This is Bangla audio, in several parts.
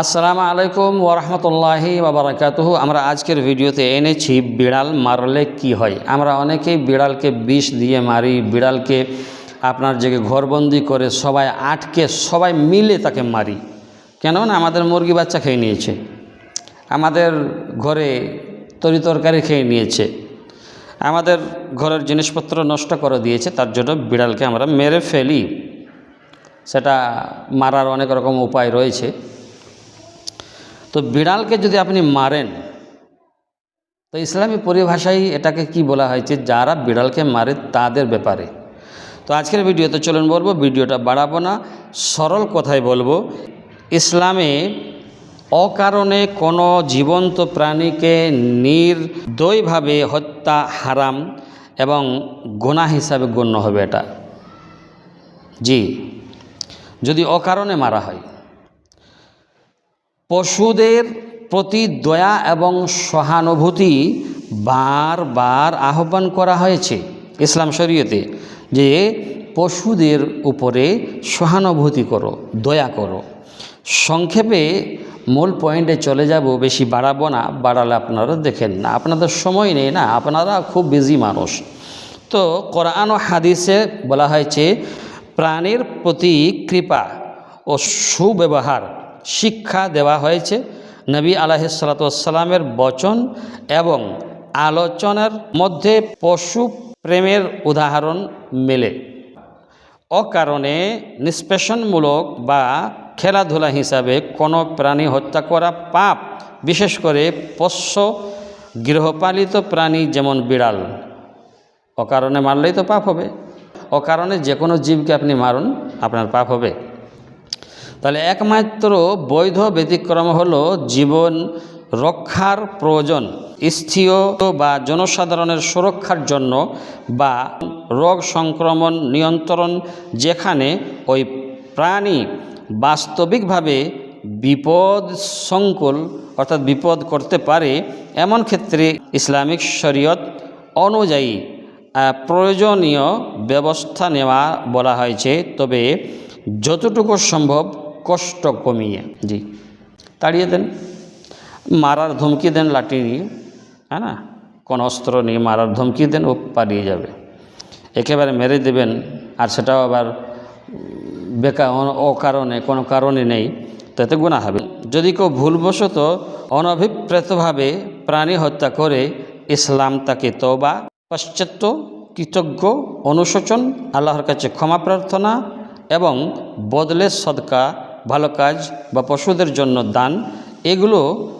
আসসালামু আলাইকুম ওরহমতুল্লাহি বাবরাকাতুহু আমরা আজকের ভিডিওতে এনেছি বিড়াল মারলে কি হয়? আমরা অনেকেই বিড়ালকে বিষ দিয়ে মারি, বিড়ালকে আপনার যে ঘরবন্দি করে সবাই আটকে সবাই মিলে তাকে মারি। কেননা আমাদের মুরগি বাচ্চা খেয়ে নিয়েছে, আমাদের ঘরে তরি তরকারি খেয়ে নিয়েছে, আমাদের ঘরের জিনিসপত্র নষ্ট করে দিয়েছে, তার জন্য বিড়ালকে আমরা মেরে ফেলি। সেটা মারার অনেক রকম উপায় রয়েছে। তো বিড়ালকে যদি আপনি মারেন, তো ইসলামী পরিভাষায় এটাকে কি বলা হয়েছে যারা বিড়ালকে মারে তাদের ব্যাপারে। তো আজকের ভিডিওতে চলুন বলব, ভিডিওটা বাড়াবো না, সরল কথায় বলব। ইসলামে অকারণে কোনো জীবন্ত প্রাণীকে নির্দয়ভাবে হত্যা হারাম এবং গোনা হিসাবে গণ্য হবে এটা। জি, যদি অকারণে মারা হয়। পশুদের প্রতি দয়া এবং সহানুভূতি বারবার আহ্বান করা হয়েছে ইসলাম শরীয়তে যে পশুদের উপরে সহানুভূতি করো, দয়া করো। সংক্ষেপে মূল পয়েন্টে চলে যাব, বেশি বাড়াবো না, বাড়ালে আপনারা দেখেন না। আপনাদের সময় নেই না, আপনারা খুব বিজি মানুষ। তো কোরআন ও হাদিসে বলা হয়েছে, প্রাণীর প্রতি কৃপা ও সুব্যবহার শিক্ষা দেওয়া হয়েছে নবী আলাহিসাল্লামের বচন এবং আলোচনার মধ্যে পশু প্রেমের উদাহরণ মেলে। অকারণে নিষ্পেষণমূলক বা খেলাধুলা হিসাবে কোনো প্রাণী হত্যা করা পাপ, বিশেষ করে পোষ্য গৃহপালিত প্রাণী যেমন বিড়াল। অকারণে মারলেই তো পাপ হবে। অকারণে যে কোনো জীবকে আপনি মারুন, আপনার পাপ হবে। তাহলে একমাত্র বৈধ ব্যতিক্রম হলো জীবন রক্ষার প্রয়োজন স্থীয় বা জনসাধারণের সুরক্ষার জন্য বা রোগ সংক্রমণ নিয়ন্ত্রণ যেখানে ওই প্রাণী বাস্তবিকভাবে বিপদ সংকুল অর্থাৎ বিপদ করতে পারে, এমন ক্ষেত্রে ইসলামিক শরীয়ত অনুযায়ী প্রয়োজনীয় ব্যবস্থা নেওয়া বলা হয়েছে। তবে যতটুকু সম্ভব কষ্ট কমিয়ে, জি। তাড়িয়ে দেন। মারার ধমকি দেন লাঠি নিয়ে হ্যাঁ না? কোন অস্ত্র নিয়ে মারার ধমকি দেন, ও পালিয়ে যাবে। একেবারে মেরে দেবেন, আর সেটাও আবার বেকার ও কারণে কোনো কারণে নেই, তাতে গুণা হবে। যদি কেউ ভুলবশত অনভিপ্রেতভাবে প্রাণী হত্যা করে, ইসলাম তাকে তবা পাশ্চাত্য, কৃতজ্ঞ, অনুশোচন, আল্লাহর কাছে ক্ষমা প্রার্থনা এবং বদলে সদকা ভালো কাজ বা পশুদের জন্য দান, এগুলো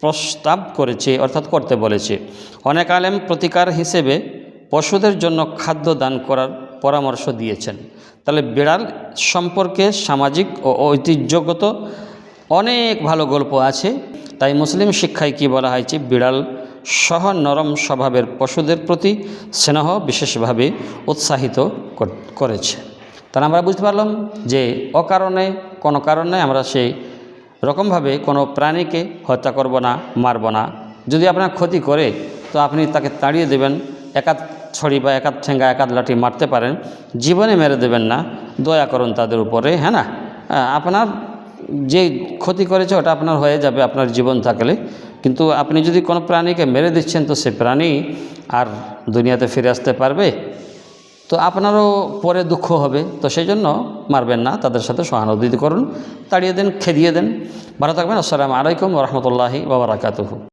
প্রস্তাব করেছে, অর্থাৎ করতে বলেছে। অনেক আলেম প্রতিকার হিসেবে পশুদের জন্য খাদ্য দান করার পরামর্শ দিয়েছেন। তাহলে বিড়াল সম্পর্কে সামাজিক ও ঐতিহ্যগত অনেক ভালো গল্প আছে। তাই মুসলিম শিক্ষায় কি বলা হয়েছে? বিড়াল সহ নরম স্বভাবের পশুদের প্রতি স্নেহ বিশেষভাবে উৎসাহিত করেছে। তাহলে আমরা বুঝতে পারলাম যে অকারণে কোনো কারণে আমরা সেই রকমভাবে কোনো প্রাণীকে হত্যা করব না, মারব না। যদি আপনার ক্ষতি করে, তো আপনি তাকে তাড়িয়ে দেবেন একাত ছড়ি বা একাত ঠেঙ্গা একাত লাঠি মারতে পারেন। জীবনে মেরে দেবেন না, দয়া করুন তাদের উপরে হ্যাঁ না? আপনার যে ক্ষতি করেছে, ওটা আপনার হয়ে যাবে, আপনার জীবন থাকলে। কিন্তু আপনি যদি কোনো প্রাণীকে মেরে দিচ্ছেন, তো সে প্রাণী আর দুনিয়াতে ফিরে আসতে পারবে? তো আপনারও পরে দুঃখ হবে। তো সেই জন্য মারবেন না, তাদের সাথে সহানুভূতি করুন, তাড়িয়ে দেন, খেদিয়ে দেন। ভালো থাকবেন, আসসালামু আলাইকুম রহমতুল্লাহি বাবরাকাতুহু